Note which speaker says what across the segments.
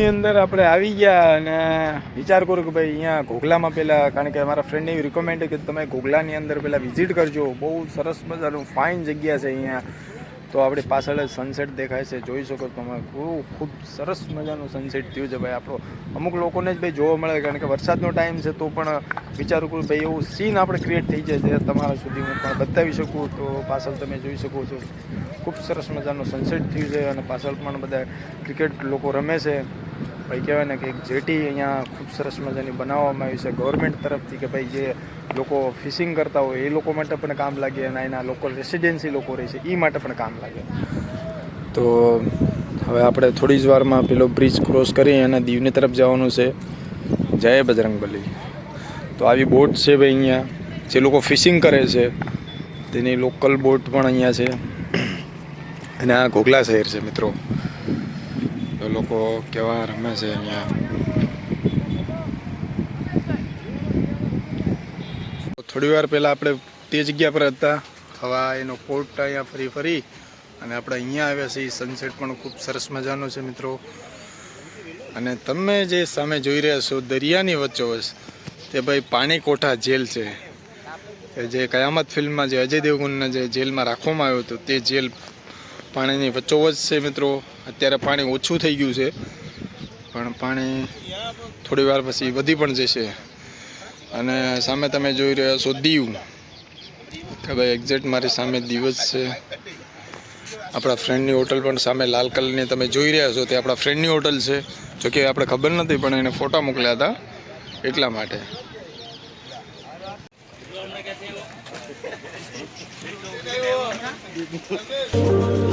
Speaker 1: રૂમની અંદર આપણે આવી ગયા અને વિચાર કરું કે ભાઈ અહીંયા ઘોઘલામાં પહેલાં, કારણ કે મારા ફ્રેન્ડને એવી રિકમેન્ડ કે તમે ઘોઘલાની અંદર પહેલાં વિઝિટ કરજો. બહુ સરસ મજાનું ફાઇન જગ્યા છે અહીંયા. તો આપણી પાછળ સનસેટ દેખાય છે. જોઈ શકો તમે, ખૂબ ખૂબ સરસ મજાનું સનસેટ થયું છે ભાઈ. આપણો, અમુક લોકોને જ ભાઈ જોવા મળે, કારણ કે વરસાદનો ટાઈમ છે તો પણ વિચારું કરું ભાઈ, એવું સીન આપણે ક્રિએટ થઈ જાય છે. તમારા સુધી હું પણ બતાવી શકું, તો પાછળ તમે જોઈ શકો છો. ખૂબ સરસ મજાનું સનસેટ થયું છે અને પાછળ પણ બધા ક્રિકેટ લોકો રમે છે. ભાઈ કહેવાય ને કે એક જેટી અહીંયા ખૂબ સરસ મજાની બનાવવામાં આવી છે ગવર્મેન્ટ તરફથી કે ભાઈ જે લોકો ફિશિંગ કરતા હોય એ લોકો માટે પણ કામ લાગે અને એના લોકલ રેસિડેન્સી લોકો રહે છે એ માટે પણ કામ લાગે. તો હવે આપણે થોડી જ વારમાં પેલો બ્રિજ ક્રોસ કરી અને દીવની તરફ જવાનું છે. જય બજરંગબલી તો આવી બોટ છે ભાઈ અહીંયા. જે લોકો ફિશિંગ કરે છે, તેની લોકલ બોટ પણ અહીંયા છે. અને આ ઘોઘલા શહેર છે મિત્રો. તો લોકો કેવા રમે છે અહીંયા થોડી વાર પહેલાં આપણે તે જગ્યા પર હતા. હવા એનો પોર્ટ અહીંયા ફરી ફરી અને આપણે અહીંયા આવ્યા છીએ. સનસેટ પણ ખૂબ સરસ મજાનો છે મિત્રો. અને તમે જે સામે જોઈ રહ્યા છો દરિયાની વચ્ચોવચ, તે ભાઈ પાણીકોઠા જેલ છે. જે કયામત ફિલ્મમાં જે અજય દેવગનને જે જેલમાં રાખવામાં આવ્યો હતો, તે જેલ પાણીની વચ્ચોવચ છે મિત્રો. અત્યારે પાણી ઓછું થઈ ગયું છે. પણ પાણી થોડી વાર પછી વધી પણ જશે. અને સામે તમે જોઈ રહ્યા છો દીવ. કે ભાઈ એક્ઝેક્ટ મારી સામે દિવસ છે. આપણા ફ્રેન્ડની હોટલ પણ સામે લાલ કલરની તમે જોઈ રહ્યા છો. તે આપણા ફ્રેન્ડની હોટલ છે. જોકે આપણે ખબર નથી, પણ એને ફોટા મોકલ્યા હતા. એટલા માટે. તો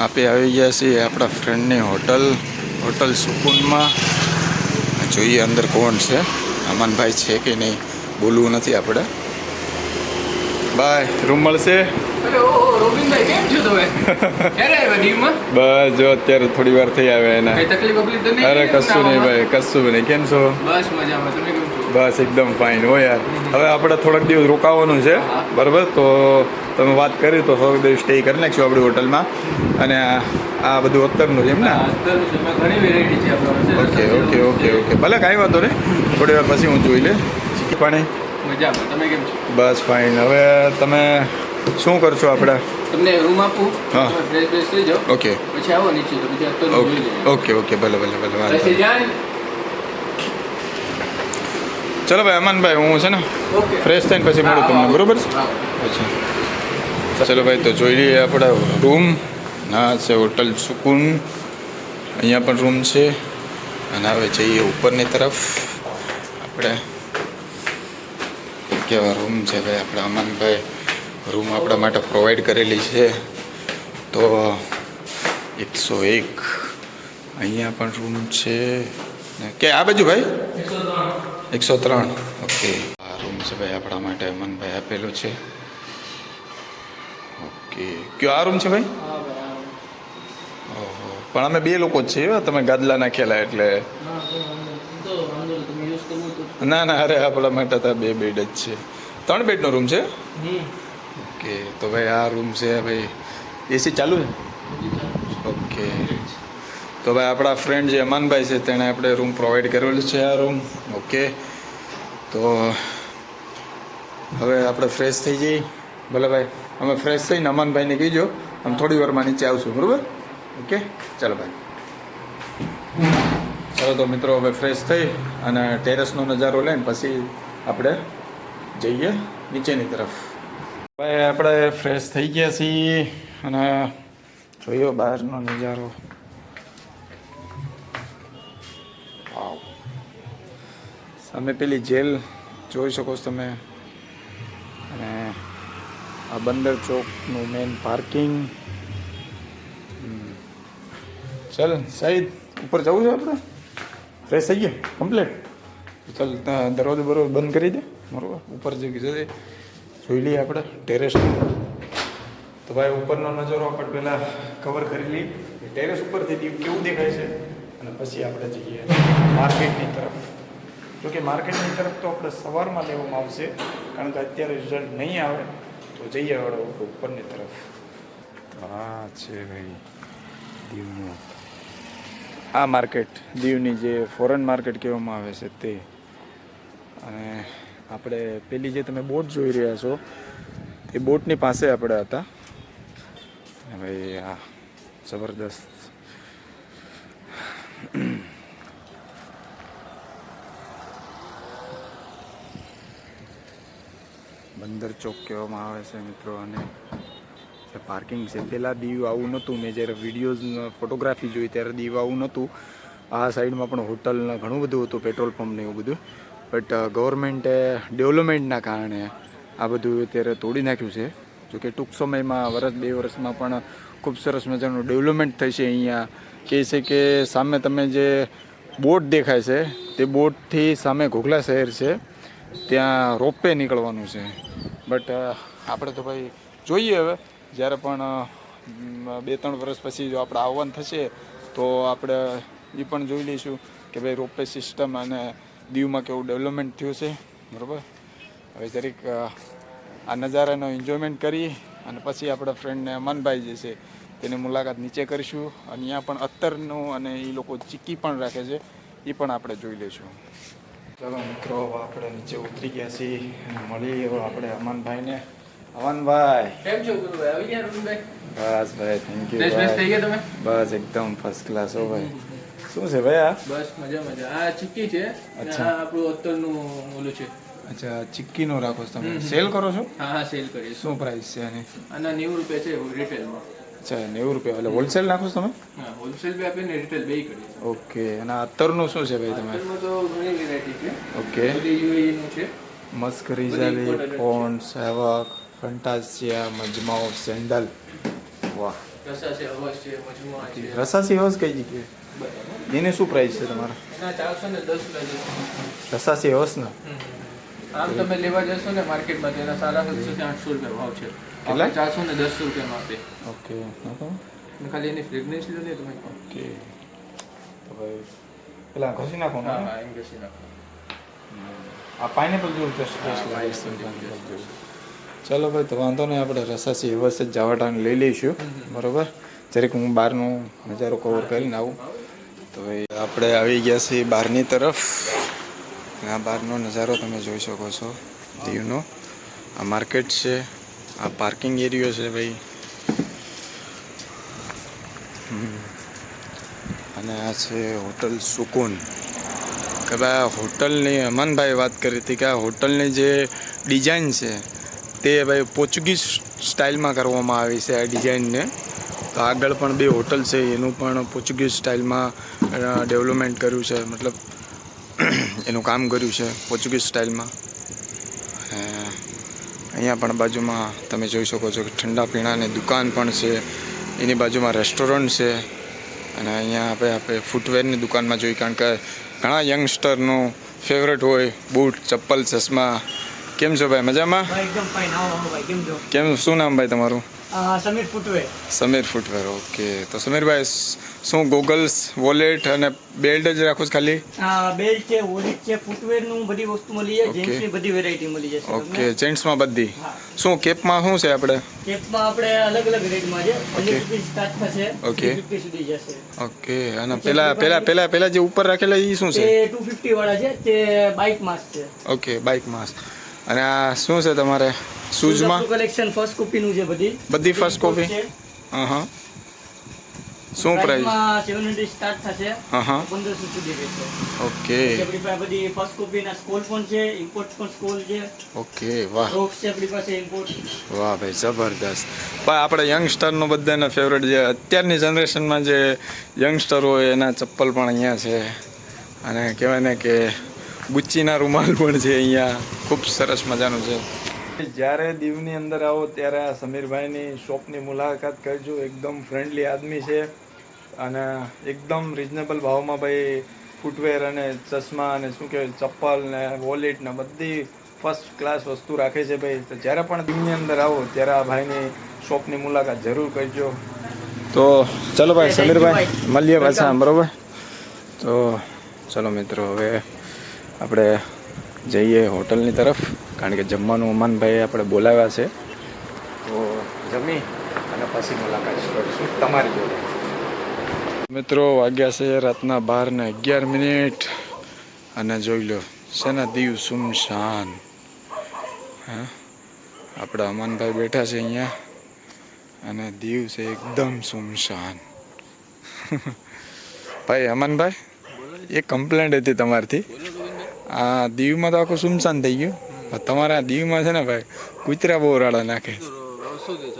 Speaker 1: આપણે આવી ગયા છીએ આપણા ફ્રેન્ડની હોટલ હોટલ સુકૂનમાં. જોઈએ અંદર કોણ છે. અમનભાઈ છે કે નહીં બોલવું નથી આપણે. બાય રૂમ મળશે?
Speaker 2: આવ્યા
Speaker 1: બસ જો અત્યારે થોડી વાર થઈ આવે એના. અરે કશું નહીં ભાઈ કશું નહીં. કેમ છો?
Speaker 2: બસ મજામાં. કેમ છો
Speaker 1: બસ એકદમ ફાઇન હો યાર. હવે આપણે થોડાક દિવસ રોકાવાનું છે બરાબર? તો તમે વાત કરી તો થોડાક દિવસ સ્ટે કરી નાખશું આપણી હોટલમાં. અને આ આ બધું અત્તરનું છે એમ ને. Okay okay okay okay. ભલે કાંઈ વાંધો નહીં. થોડી વાર પછી હું જોઈ લે. પાણી?
Speaker 2: મજામાં. તમે કેમ છો?
Speaker 1: બસ ફાઇન હવે તમે શું કરશો આપણે?
Speaker 2: તમને રૂમ આપું?
Speaker 1: હા.
Speaker 2: ફ્રેશ ફ્રેશ થઈ જાઓ.
Speaker 1: ઓકે.
Speaker 2: પછી આવો નીચે તો બીજા
Speaker 1: ઓકે ઓકે ભલે ભલે ભલે ચલો ભાઈ અમનભાઈ હું છે ને ફ્રેશ થઈને પછી મળું તમને બરોબર? છે ચલો ભાઈ તો જોઈ લઈએ આપણા રૂમ ના છે હોટલ સુકૂન. અહીંયા પણ રૂમ છે. અને હવે જઈએ ઉપરની તરફ. આપણે કેવા રૂમ છે ભાઈ આપણા અમનભાઈ રૂમ આપણા માટે પ્રોવાઈડ કરેલી છે. તો એકસો એક. અહીંયા પણ રૂમ છે. ને કે આ બાજુ ભાઈ? એકસો ત્રણ. ઓકે આ રૂમ છે ભાઈ આપણા માટે અમનભાઈ આપેલું છે. ઓકે કયો આ રૂમ છે ભાઈ? ઓહો. પણ અમે બે લોકો જ છીએ તમે ગાદલા નાખેલા એટલે. ના ના, અરે આપણા માટે તો બે બેડ જ છે. ત્રણ બેડનો રૂમ છે? ઓકે તો ભાઈ આ રૂમ છે ભાઈ. એસી ચાલુ છે? ઓકે તો ભાઈ, આપણા ફ્રેન્ડ જે અમાનભાઈ છે, તેણે આપણે રૂમ પ્રોવાઈડ કરેલું છે આ રૂમ ઓકે તો હવે આપણે ફ્રેશ થઈ જઈએ. ભલે ભાઈ, અમે ફ્રેશ થઈને અમાનભાઈને કહીજો. આમ થોડી વારમાં નીચે આવશું, બરાબર? ઓકે ચાલો ભાઈ. ચાલો તો મિત્રો, હવે ફ્રેશ થઈ અને ટેરેસનો નજારો લઈને પછી આપણે જઈએ નીચેની તરફ. ભાઈ, આપણે ફ્રેશ થઈ ગયા છીએ અને જોયો બહારનો નજારો. સામે પેલી જેલ જોઈ શકો છો તમે. અને આ બંદર ચોકનું મેઇન પાર્કિંગ ચાલ સાહેબ ઉપર જવું છે આપણે? ફ્રેશ થઈ ગયો? કમ્પ્લીટ ચાલ દરવાજો બરોબર બંધ કરી દે. બરોબર? ઉપર જે જઈએ જોઈ લઈએ આપણે. ટેરેસ તો ભાઈ, ઉપરનો નજારો આપણે પહેલાં કવર કરી લઈએ. ટેરેસ ઉપરથી કેવું દેખાય છે? અને પછી આપણે જઈએ માર્કેટની તરફ. જોકે માર્કેટની તરફ તો આપણે સવારમાં લેવામાં આવશે, કારણ કે અત્યારે રિઝલ્ટ નહીં આવે, તો જઈએ ઉપર- ઉપરની તરફ. આ છે ભાઈ, દીવનું. આ માર્કેટ, દીવની જે ફોરેન માર્કેટ કહેવામાં આવે છે તે. અને આપણે પેલી જે તમે બોટ જોઈ રહ્યા છો, એ બોટની પાસે આપણે હતા. ભાઈ, આ જબરદસ્ત. બંદર ચોક કહેવામાં આવે છે મિત્રો, અને જે પાર્કિંગ છે પહેલાં દીવ આવું નહોતું. મેં જ્યારે વિડીયોઝ ફોટોગ્રાફી જોઈ ત્યારે દીવ આવું નહોતું. આ સાઈડમાં પણ હોટલને ઘણું બધું હતું પેટ્રોલ પંપને એવું બધું. બટ ગવર્મેન્ટે ડેવલપમેન્ટના કારણે આ બધું અત્યારે તોડી નાખ્યું છે. જોકે ટૂંક સમયમાં વર્ષ બે વર્ષમાં પણ ખૂબ સરસ મજાનું ડેવલપમેન્ટ થશે અહીંયા. કહે છે કે સામે તમે જે બોટ દેખાય છે, તે બોટથી સામે ઘોઘલા શહેર છે. ત્યાં રોપવે નીકળવાનું છે. બટ આપણે તો ભાઈ જોઈએ હવે. જ્યારે પણ બે ત્રણ વર્ષ પછી જો આપણે આવવાનું થશે, તો આપણે એ પણ જોઈ લઈશું કે ભાઈ રોપવે સિસ્ટમ અને દીવમાં કેવું ડેવલપમેન્ટ થયું છે. બરાબર? હવે જરીક આ નજારાનો એન્જોયમેન્ટ કરી અને પછી આપણા ફ્રેન્ડને અમનભાઈ જે છે, તેની મુલાકાત નીચે કરીશું. અને અહીંયા પણ અત્તરનું અને એ લોકો ચીક્કી પણ રાખે છે. એ પણ આપણે જોઈ લઈશું. ચાલો મિત્રો આપણે નીચે ઉતરી ગયા છીએ અને મળીએ આપણે અમનભાઈને. અમનભાઈ.
Speaker 2: કેમ છો ગુરુભાઈ? આવી ગયા રૂમભાઈ
Speaker 1: બસ ભાઈ થેન્ક
Speaker 2: યુ ફ્રેશ થઈ ગયા તમે?
Speaker 1: બસ એકદમ ફર્સ્ટ ક્લાસ હો ભાઈ. શું છે ભાઈ આ?
Speaker 2: બસ મજા મજા. આ ચિક્કી છે.
Speaker 1: અચ્છા.
Speaker 2: આપણું અત્તરનું ઓલું છે.
Speaker 1: અચ્છા ચીક્કીનો રાખો છો તમે. સેલ કરો છો?
Speaker 2: હા હા સેલ કરીએ.
Speaker 1: શું પ્રાઇસ છે આની?
Speaker 2: આના નેવું રૂપિયા છે રિટેલમાં
Speaker 1: અચ્છા નેવું રૂપિયા. એટલે હોલસેલ નાખો છો તમે?
Speaker 2: હા હોલસેલ બી આપીએ ને રિટેલ બે કરીએ.
Speaker 1: ઓકે અને અત્તરનું શું છે ભાઈ તમે?
Speaker 2: અત્તરમાં તો ઘણી વેરાયટી છે.
Speaker 1: ઓકે.
Speaker 2: બધી યુએઈ નું છે.
Speaker 1: મસ્ક રિઝાલી પોન્ડ સેવક ફંટાસિયા મજમાઓ સેન્ડલ વાહ.
Speaker 2: છે છે.
Speaker 1: રસાસી હવસ કઈ જગ્યાએ? એની શું પ્રાઇસ છે તમારા?
Speaker 2: ચારસો ને દસ રૂપિયા
Speaker 1: રસાસી હવસ ને?
Speaker 2: આમ તમે લેવા જશો ને માર્કેટમાં તેના સારા બસો થી આઠસો રૂપિયા ભાવ છે.
Speaker 1: કેટલા?
Speaker 2: ચારસો ને દસ રૂપિયામાં આપે
Speaker 1: ઓકે
Speaker 2: ખાલી એની ફ્રેગ્રન્સ લો ને તમે.
Speaker 1: ઓકે. તો ભાઈ પેલા ઘસી નાખો ને?
Speaker 2: હા એમ ઘસી નાખો.
Speaker 1: આ પાઇનેપલ જેવું જસ્ટ. ચાલો ભાઈ તો વાંધો નહીં આપણે રસાસી જ જવાટાને લઈ લઈશું. બરોબર? જરીક હું બહારનો નજારો કવર કરીને આવું. તો આપણે આવી ગયા છીએ બહારની તરફ. આ બહારનો નજારો તમે જોઈ શકો છો દીવનો આ માર્કેટ છે આ પાર્કિંગ એરિયો છે ભાઈ. અને આ છે હોટલ સુકૂન. કે ભાઈ આ હોટલની અમનભાઈ વાત કરી હતી કે આ હોટલની જે ડિઝાઇન છે, તે ભાઈ પોર્ચુગીઝ સ્ટાઇલમાં કરવામાં આવી છે આ ડિઝાઇનને. તો આગળ પણ બે હોટલ છે, એનું પણ પોર્ચુગીઝ સ્ટાઇલમાં ડેવલપમેન્ટ કર્યું છે, મતલબ એનું કામ કર્યું છે પોર્ચુગીઝ સ્ટાઇલમાં. અહીંયા પણ બાજુમાં તમે જોઈ શકો છો કે ઠંડા પીણાની દુકાન પણ છે, એની બાજુમાં રેસ્ટોરન્ટ છે અને અહીંયા આપણે આપણે ફૂટવેરની દુકાનમાં જોઈ કારણ કે ઘણા યંગસ્ટરનું ફેવરેટ હોય બૂટ ચપ્પલ ચશ્મા. કેમ છો ભાઈ? મજામાં?
Speaker 3: કેમ
Speaker 1: શું નામ ભાઈ તમારું?
Speaker 3: Samir footwear
Speaker 1: Samir footwear okay તો સમીરભાઈ શું ગોગલ્સ વોલેટ અને બેલ્ટ જ રાખો છો ખાલી?
Speaker 3: હા બેલ્ટ છે વોલેટ છે ફૂટવેરનું બધી વસ્તુ મળી જાય જેન્ટ્સની બધી વેરાયટી મળી જશે
Speaker 1: ઓકે જેન્ટ્સમાં બધી.
Speaker 3: શું
Speaker 1: શું કેપમાં શું છે આપણે?
Speaker 3: કેપમાં આપણે અલગ અલગ રેટમાં છે.
Speaker 1: Okay.
Speaker 3: પંદર રૂપિયા સ્ટાર્ટ થશે ઓકે સુધી જશે.
Speaker 1: ઓકે અને પેલા પેલા પેલા પેલા જે ઉપર રાખેલા એ શું છે?
Speaker 3: એ 250 વાળા છે તે બાઇક માસ છે.
Speaker 1: ઓકે બાઇક માસ અને આ શું છે તમારે? શૂઝમાં
Speaker 3: કલેક્શન ફર્સ્ટ કોપી નું છે બધી.
Speaker 1: બધી ફર્સ્ટ કોપી હા હા શું પ્રાઇસ
Speaker 3: પ્રાઇસમાં સેવન હંડ્રેડ સ્ટાર્ટ થશે.
Speaker 1: હા હા.
Speaker 3: 1500 સુધી રહેશે
Speaker 1: ઓકે.
Speaker 3: આપણી પાસે બધી ફર્સ્ટ કોપી ના સ્કોલ પણ છે ઇમ્પોર્ટ પણ સ્કોલ છે.
Speaker 1: ઓકે વાહ.
Speaker 3: રોક્સ છે આપણી પાસે ઇમ્પોર્ટ
Speaker 1: વાહ ભાઈ જબરદસ્ત. ભાઈ આપણે યંગસ્ટરનો બધાનો ફેવરેટ જે અત્યારની જનરેશનમાં જે યંગસ્ટર હોય એના ચપ્પલ પણ અહીંયા છે. અને કહેવાય ને કે ગુચ્ચીના રૂમાલ પણ છે અહીંયા. ખૂબ સરસ મજાનું છે. જ્યારે દીવની અંદર આવો ત્યારે આ સમીરભાઈની શોપની મુલાકાત કરજો. એકદમ ફ્રેન્ડલી આદમી છે અને એકદમ રિઝનેબલ ભાવમાં ભાઈ ફૂટવેર અને ચશ્મા અને શું કહેવાય ચપ્પલ ને વોલેટ ને બધી ફર્સ્ટ ક્લાસ વસ્તુ રાખે છે ભાઈ. તો જ્યારે પણ દીવની અંદર આવો ત્યારે આ ભાઈની શોપની મુલાકાત જરૂર કરજો. તો ચલો ભાઈ સમીરભાઈ
Speaker 3: ભાઈ.
Speaker 1: મળીએ પાછા બરોબર? તો ચલો મિત્રો હવે આપણે જઈએ હોટલની તરફ. કારણ કે જમવાનું અમાનભાઈએ આપણે બોલાવ્યા છે. તો જમી અને પછી મુલાકાત કરીશું. તમારી જોડે. મિત્રો વાગ્યા છે રાતના બાર ને અગિયાર મિનિટ. અને જોઈ લો શેના દીવ સુમશાન? હા? આપણા અમનભાઈ બેઠા છે અહીંયા. અને દીવ છે એકદમ સુમશાન. ભાઈ અમનભાઈ એ કમ્પ્લેન્ટ હતી તમારથી. આ દીવમાં તો આખું સુમસાન થઈ ગયું. તમારા દીવમાં છે ને ભાઈ કૂતરા બહુ રાડા નાખે છે.
Speaker 2: વર્ષોથી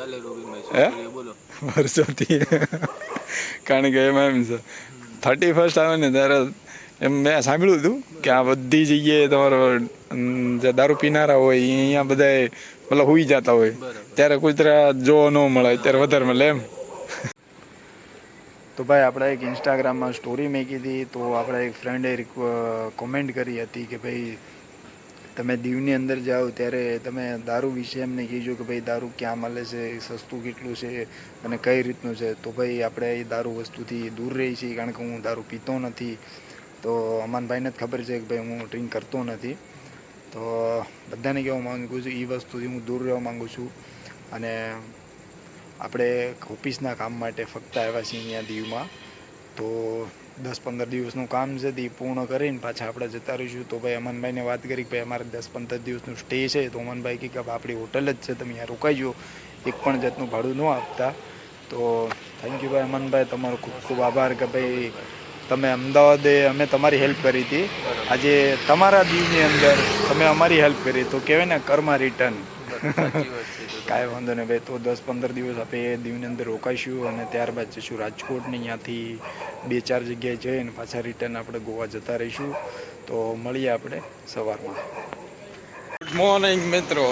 Speaker 1: હે? વર્ષોથી કારણ કે એમાં એમ છે થર્ટી ફર્સ્ટ આવે ને ત્યારે એમ મેં સાંભળ્યું હતું કે આ બધી જગ્યાએ તમારો જે દારૂ પીનારા હોય અહીંયા બધા મતલબ હુઈ જતા હોય ત્યારે કૂતરા જોવા ન મળે ત્યારે વધારે મળે એમ તો ભાઈ આપણે એક ઇન્સ્ટાગ્રામમાં સ્ટોરી મેકી હતી તો આપણે એક ફ્રેન્ડે કોમેન્ટ કરી હતી કે ભાઈ તમે દીવની અંદર જાઓ ત્યારે તમે દારૂ વિશે એમને કહેજો કે ભાઈ દારૂ ક્યાં મળે છે, સસ્તું કેટલું છે અને કઈ રીતનું છે? તો ભાઈ આપણે એ દારૂ વસ્તુથી દૂર રહી છીએ કારણ કે હું દારૂ પીતો નથી. તો અમાનભાઈને જ ખબર છે કે ભાઈ હું ડ્રિંક કરતો નથી. તો બધાને કહેવા માગું છું એ વસ્તુથી હું દૂર રહેવા માગું છું. અને આપણે ઓફિસના કામ માટે ફક્ત આવ્યા છીએ અહીંયા દીવમાં. તો દસ પંદર દિવસનું કામ છે, તે પૂર્ણ કરીને પાછા આપણે જતા રહીશું. તો ભાઈ અમનભાઈને વાત કરી કે ભાઈ અમારે દસ પંદર દિવસનું સ્ટે છે. તો અમનભાઈ કહે કે આપણી હોટલ જ છે, તમે અહીંયા રોકાઈજો એક પણ જાતનું ભાડું ન આપતા. તો થેન્ક યુ ભાઈ અમનભાઈ, તમારો ખૂબ ખૂબ આભાર કે ભાઈ તમે અમદાવાદે અમે તમારી હેલ્પ કરી હતી. આજે તમારા દિવસની અંદર તમે અમારી હેલ્પ કરી. તો કહેવાય ને, કર્મા રિટર્ન. કાંઈ વાંધો નહીં. ભાઈ તો દસ પંદર દિવસ આપણે દીવની અંદર રોકાઈશું અને ત્યારબાદ જઈશું રાજકોટની ત્યાંથી અહીંયાથી બે ચાર જગ્યાએ જઈને પાછા રિટર્ન આપણે ગોવા જતા રહીશું. તો મળીએ આપણે સવારમાં. ગુડ મોર્નિંગ મિત્રો.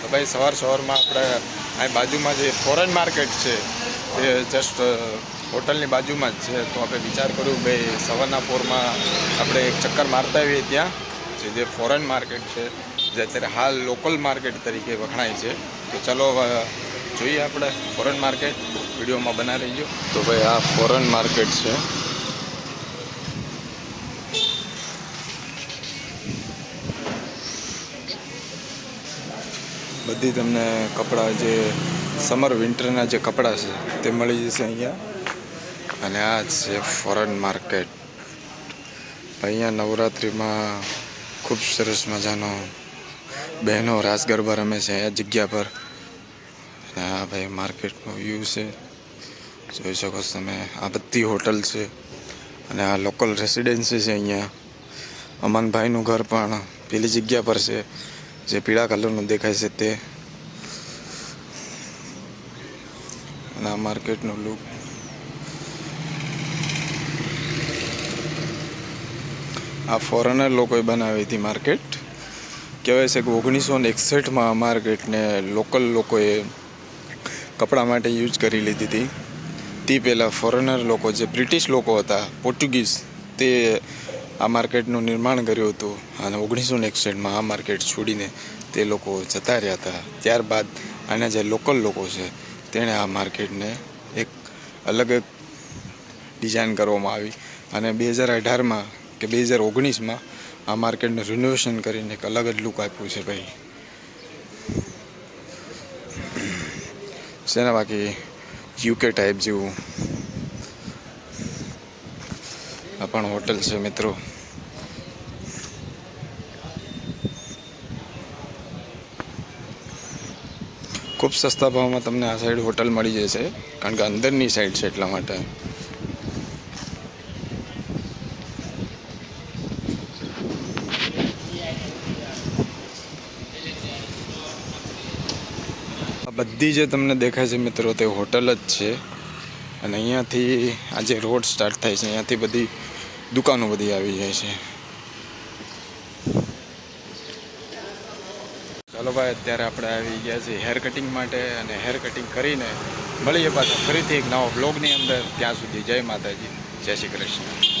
Speaker 1: તો ભાઈ સવાર સવારમાં આપણે અહીં બાજુમાં જે ફોરેન માર્કેટ છે એ જસ્ટ હોટલની બાજુમાં જ છે. તો આપણે વિચાર કર્યું ભાઈ સવારના પોરમાં આપણે એક ચક્કર મારતા આવીએ ત્યાં. જે જે ફોરેન માર્કેટ છે જે અત્યારે હાલ લોકલ માર્કેટ તરીકે વખણાય છે. તો ચલો જોઈએ આપણે ફોરેન માર્કેટ વિડીયોમાં બના રહીજો તો ભાઈ આ ફોરેન માર્કેટ છે. બધી તમને કપડાં જે સમર વિન્ટરના જે કપડાં છે, તે મળી જશે અહીંયા. અને આ છે ફોરેન માર્કેટ અહીંયા નવરાત્રિમાં ખૂબ સરસ મજાનો બહેનો રાસ ગરબા રમે છે આ જગ્યા પર. અને આ ભાઈ માર્કેટનો વ્યૂ છે. જોઈ શકો છો તમે, આ બધી હોટલ છે. અને આ લોકલ રેસિડેન્સી છે અહીંયા. અમનભાઈનું ઘર પણ પેલી જગ્યા પર છે. જે પીળા કલરનું દેખાય છે તે. અને આ માર્કેટનો લુક. આ ફોરેનર લોકોએ બનાવી હતી માર્કેટ. કહેવાય છે કે ઓગણીસો ને એકસઠમાં આ માર્કેટને લોકલ લોકોએ કપડાં માટે યુઝ કરી લીધી હતી. તે પહેલાં ફોરેનર લોકો, જે બ્રિટિશ લોકો હતા, પોર્ટુગીઝ, તે આ માર્કેટનું નિર્માણ કર્યું હતું અને ઓગણીસો ને એકસઠમાં આ માર્કેટ છોડીને તે લોકો જતા રહ્યા હતા. ત્યારબાદ આના જે લોકલ લોકો છે, તેણે આ માર્કેટને એક અલગ ડિઝાઇન કરવામાં આવી અને બે હજાર અઢારમાં કે બે હજાર ઓગણીસમાં આ માર્કેટને રિનોવેશન કરીને એક અલગ જ લુક આપ્યું છે ભાઈ. છે ને બાકી યુકે ટાઈપ જેવું. આ પણ હોટલ છે મિત્રો. ખૂબ સસ્તા ભાવમાં તમને આ સાઈડ હોટલ મળી જશે. કારણ કે અંદરની સાઈડ છે એટલા માટે. બધી જે તમને દેખાય છે મિત્રો તે હોટલ જ છે. અને અહીંયાથી આ જે રોડ સ્ટાર્ટ થાય છે, અહીંયાથી બધી દુકાનો બધી આવી જાય છે. ચાલો ભાઈ, અત્યારે આપણે આવી ગયા છીએ હેર કટિંગ માટે અને હેર કટિંગ કરીને મળીએ પાછા ફરીથી એક નવા બ્લોગની અંદર. ત્યાં સુધી જય માતાજી, જય શ્રી કૃષ્ણ.